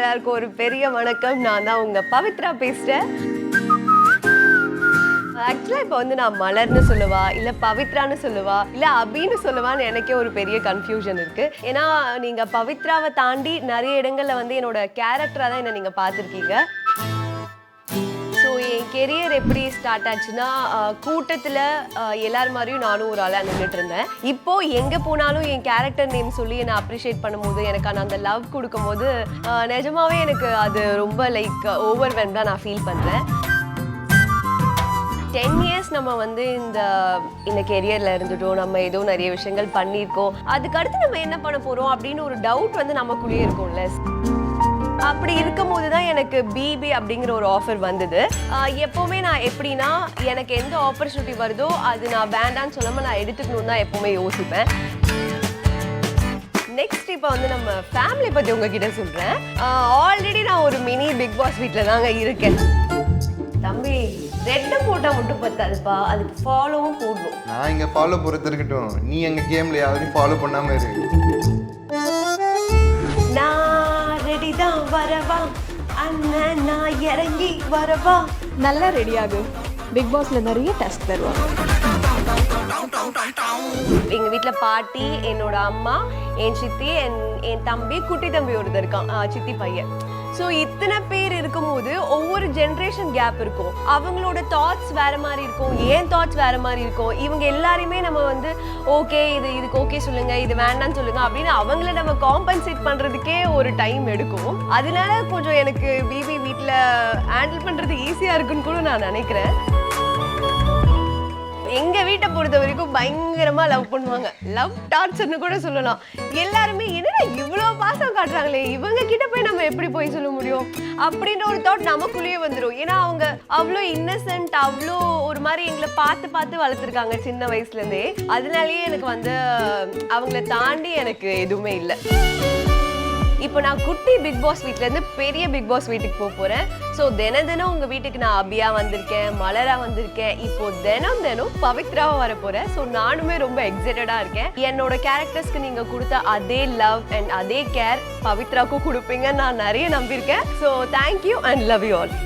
எல்லாருக்கும் ஒரு பெரிய வணக்கம். நான் தான் உங்க பவித்ரா பேசுறேன். ஆக்சுவலாக இப்போ வந்து நான் மலர்னு சொல்லுவா இல்லை பவித்ரான்னு சொல்லுவா இல்லை அபின்னு சொல்லுவான்னு எனக்கே ஒரு பெரிய கன்ஃபியூஷன் இருக்கு. ஏன்னா நீங்க பவித்ராவை தாண்டி நிறைய இடங்கள்ல வந்து என்னோட கேரக்டராக தான் என்ன நீங்க பார்த்துருக்கீங்க. கெரியர் எப்படி ஸ்டார்ட் ஆச்சுன்னா கூட்டத்தில் எல்லார் மாதிரியும் நானும் ஒரு ஆளாக நின்றுட்டு இருந்தேன். இப்போ எங்கே போனாலும் என் கேரக்டர் நேம் சொல்லி என்னை அப்ரிஷியேட் பண்ணும்போது எனக்கான அந்த லவ் கொடுக்கும்போது நிஜமாவே எனக்கு அது ரொம்ப லைக் ஓவர்வெல்ம்டாக நான் ஃபீல் பண்ணுறேன் டென் இயர்ஸ் நம்ம வந்து இந்த இந்த கெரியரில் இருந்துட்டோம். நம்ம ஏதோ நிறைய விஷயங்கள் பண்ணியிருக்கோம். அதுக்கடுத்து நம்ம என்ன பண்ண போகிறோம் அப்படின்னு ஒரு டவுட் வந்து நமக்குள்ளேயே இருக்கும்ல. அப்படி இருக்கும்போது தான் எனக்கு பிபி அப்படிங்கிற ஒரு ஆஃபர் வந்தது. எப்போவுமே நான் எப்படின்னா எனக்கு எந்த ஆப்பர்ச்சுனிட்டி வருதோ அது நான் வேண்டான்னு சொல்லாமல் நான் எடுத்துக்கணும்னு தான் எப்போவுமே யோசிப்பேன். நெக்ஸ்ட் இப்போ வந்து நம்ம ஃபேமிலி பற்றி உங்ககிட்ட சொல்கிறேன் ஆல்ரெடி நான் ஒரு மினி பிக் பாஸ் வீட்டில் தாங்க இருக்கேன். தம்பி ரெட்டை போட்டால் மட்டும் பத்தாதுப்பா அதுக்கு ஃபாலோவும் போடணும். நான் இங்கே ஃபாலோ பொறுத்து இருக்கட்டும். நீ எங்கள் கேம்லையாவது ஃபாலோ பண்ணாமல் இருக்கு தான் வரவா அண்ணன் நான் இறங்கி வரவா நல்லா ரெடி ஆகு. பிக் பாஸ்ல நிறைய டெஸ்ட் தருவாங்க. எங்க வீட்ல பாட்டி என்னோட அம்மா என் சித்தி என் என் தம்பி குட்டி தம்பி ஒருத்தர் இருக்கான். சித்தி பையன். ஸோ இத்தனை பேர் ஒவ்வொரு ஜென்ரேஷன் கேப் இருக்கும். அவங்களோட தாட்ஸ் வேற மாதிரி இருக்கும். ஏன் தாட்ஸ் வேற மாதிரி இருக்கும்? இவங்க எல்லாரையுமே நம்ம வந்து ஓகே இது இதுக்கு ஓகே சொல்லுங்க இது வேண்டாம்னு சொல்லுங்க அப்படின்னு அவங்கள நம்ம காம்பன்சேட் பண்றதுக்கே ஒரு டைம் எடுக்கும். அதனால கொஞ்சம் எனக்கு பிபி வீட்டில் ஹேண்டில் பண்றது ஈஸியா இருக்குன்னு கூட நான் நினைக்கிறேன். எங்க வீட்டை பொறுத்த வரைக்கும் பயங்கரமா லவ் பண்ணுவாங்க. லவ் டார்ச்சர்னு கூட சொல்லலாம். எல்லாருமே என்னடா இவ்வளோ பாசம் காட்டுறாங்களே? இவங்க கிட்ட போய் நம்ம எப்படி போய் சொல்ல முடியும்? அப்படின்ற ஒரு தாட் நமக்குள்ளேயே வந்துடும் ஏன்னா அவங்க அவ்வளோ இன்னசென்ட் அவ்வளோ ஒரு மாதிரி எங்களை பார்த்து பார்த்து வளர்த்துருக்காங்க சின்ன வயசுலேருந்தே. அதனாலேயே எனக்கு வந்து அவங்கள தாண்டி எனக்கு எதுவுமே இல்லை. இப்போ நான் குட்டி பிக் பாஸ் வீட்டிலேருந்து பெரிய பிக் பாஸ் வீட்டுக்கு போக போகிறேன் ஸோ தினம் தினம் உங்கள் வீட்டுக்கு நான் அபியா வந்திருக்கேன் மலரா வந்திருக்கேன். இப்போ தினம் தினம் பவித்ராவாக வர போகிறேன் ஸோ நானுமே ரொம்ப எக்ஸைட்டடாக இருக்கேன். என்னோட கேரக்டர்ஸ்க்கு நீங்கள் கொடுத்த அதே லவ் அண்ட் அதே கேர் பவித்ராவுக்கும் கொடுப்பீங்கன்னு நான் நிறைய நம்பியிருக்கேன். So thank you and love you all